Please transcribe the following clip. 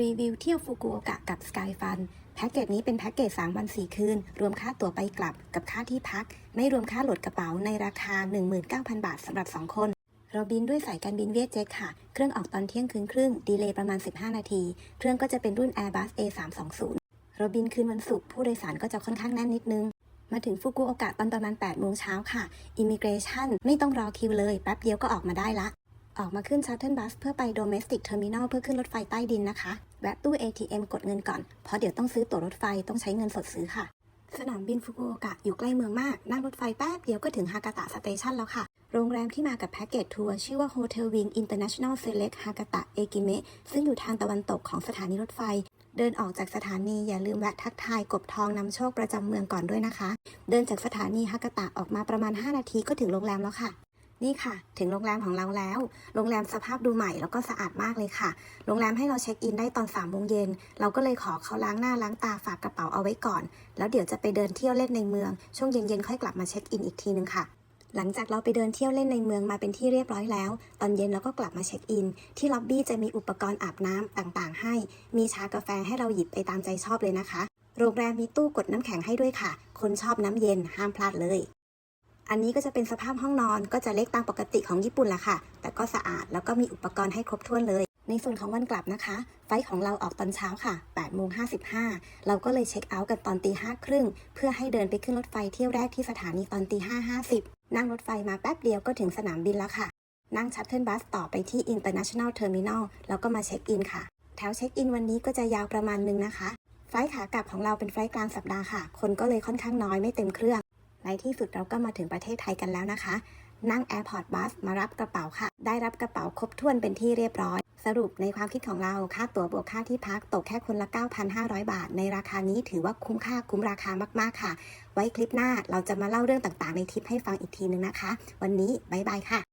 รีวิวเที่ยวฟุกุโอกะกับ Sky Fun แพ็กเกจนี้เป็นแพ็กเกจ3วัน 4 คืน รวมค่าตั๋วไปกลับกับค่าที่พัก ไม่รวมค่าโหลดกระเป๋าในราคา 19,000 บาทสำหรับ 2 คน เราบินด้วยสายการบินเวียดเจ็ตค่ะ เครื่องออกตอนเที่ยงคืนครึ่ง ดีเลย์ประมาณ 15 นาที เครื่องก็จะเป็นรุ่น Airbus A320 เราบินคืนวันศุกร์ผู้โดยสารก็จะค่อนข้างแน่นนิดนึง มาถึงฟุกุโอกะตอนประมาณ8โมงเช้าค่ะ Immigration ไม่ต้องรอคิวเลยแป๊บเดียวก็ออกมาได้ละ ออกมาขึ้น Shuttle Bus เพื่อไป Domestic Terminal เพื่อขึ้นรถไฟใต้ดินนะคะ แวะตู้ ATM กดเงินก่อน เพราะเดี๋ยวต้องซื้อตั๋วรถไฟต้องใช้เงินสดซื้อค่ะ สนามบินฟุกุโอกะอยู่ใกล้เมืองมาก นั่งรถไฟแป๊บเดียวก็ถึงฮากาตะสเตชันแล้วค่ะ โรงแรมที่มากับแพ็กเกจทัวร์ชื่อว่า Hotel Wing International Select Hakata Ekime ซึ่งอยู่ทางตะวันตกของสถานีรถไฟ เดินออกจากสถานีอย่าลืมแวะทักทายกบทองนำโชคประจำเมืองก่อนด้วยนะคะ เดินจากสถานีฮากาตะออกมาประมาณ 5 นาทีก็ถึงโรงแรมแล้วค่ะ นี่ค่ะ ถึงโรงแรมของเราแล้ว โรงแรมสภาพดูใหม่แล้วก็สะอาดมากเลยค่ะ โรงแรมให้เราเช็คอินได้ตอน3ามโมงเย็น เราก็เลยขอเขาล้างหน้าล้างตาฝากกระเป๋าเอาไว้ก่อน แล้วเดี๋ยวจะไปเดินเที่ยวเล่นในเมือง ช่วงเย็นๆค่อยกลับมาเช็คอินอีกทีนึงค่ะหลังจากเราไปเดินเที่ยวเล่นในเมืองมาเป็นที่เรียบร้อยแล้ว ตอนเย็นเราก็กลับมาเช็คอิน ที่ล็อบบี้จะมีอุปกรณ์อาบน้ำต่างๆ ให้ มีชากาแฟให้เราหยิบไปตามใจชอบเลยนะคะ โรงแรมมีตู้กดน้ำแข็งให้ด้วยค่ะ คนชอบน้ำเย็นห้ามพลาดเลย อันนี้ก็จะเป็นสภาพห้องนอนก็จะเล็กตามปกติของญี่ปุ่นละค่ะ แต่ก็สะอาดแล้วก็มีอุปกรณ์ให้ครบถ้วนเลย ในส่วนของวันกลับนะคะ ไฟของเราออกตอนเช้าค่ะ8โมง55 เราก็เลยเช็คเอาท์กันตอนตีห้าครึ่งเพื่อให้เดินไปขึ้นรถไฟเที่ยวแรกที่สถานีตอนตีห้าห้าสิบนั่งรถไฟมาแป๊บเดียวก็ถึงสนามบินแล้วค่ะ นั่งชัตเทิลบัสต่อไปที่ International Terminal แล้วก็มาเช็คอินค่ะแถวเช็คอินวันนี้ก็จะยาวประมาณนึงนะคะ ไฟล์ขากลับของเราเป็นไฟล์กลางสัปดาห์ค่ะ คนก็เลยค่อนข้างน้อยไม่เต็มเครื่อง ในที่สุดเราก็มาถึงประเทศไทยกันแล้วนะคะ นั่ง Airport Bus มารับกระเป๋าค่ะ ได้รับกระเป๋าครบถ้วนเป็นที่เรียบร้อย สรุปในความคิดของเราค่าตั๋วบวกค่าที่พักตกแค่คนละ 9,500 บาท ในราคานี้ถือว่าคุ้มค่าคุ้มราคามากๆค่ะ ไว้คลิปหน้าเราจะมาเล่าเรื่องต่างๆ ในทริปให้ฟังอีกทีนึงนะคะ วันนี้บ๊ายบายค่ะ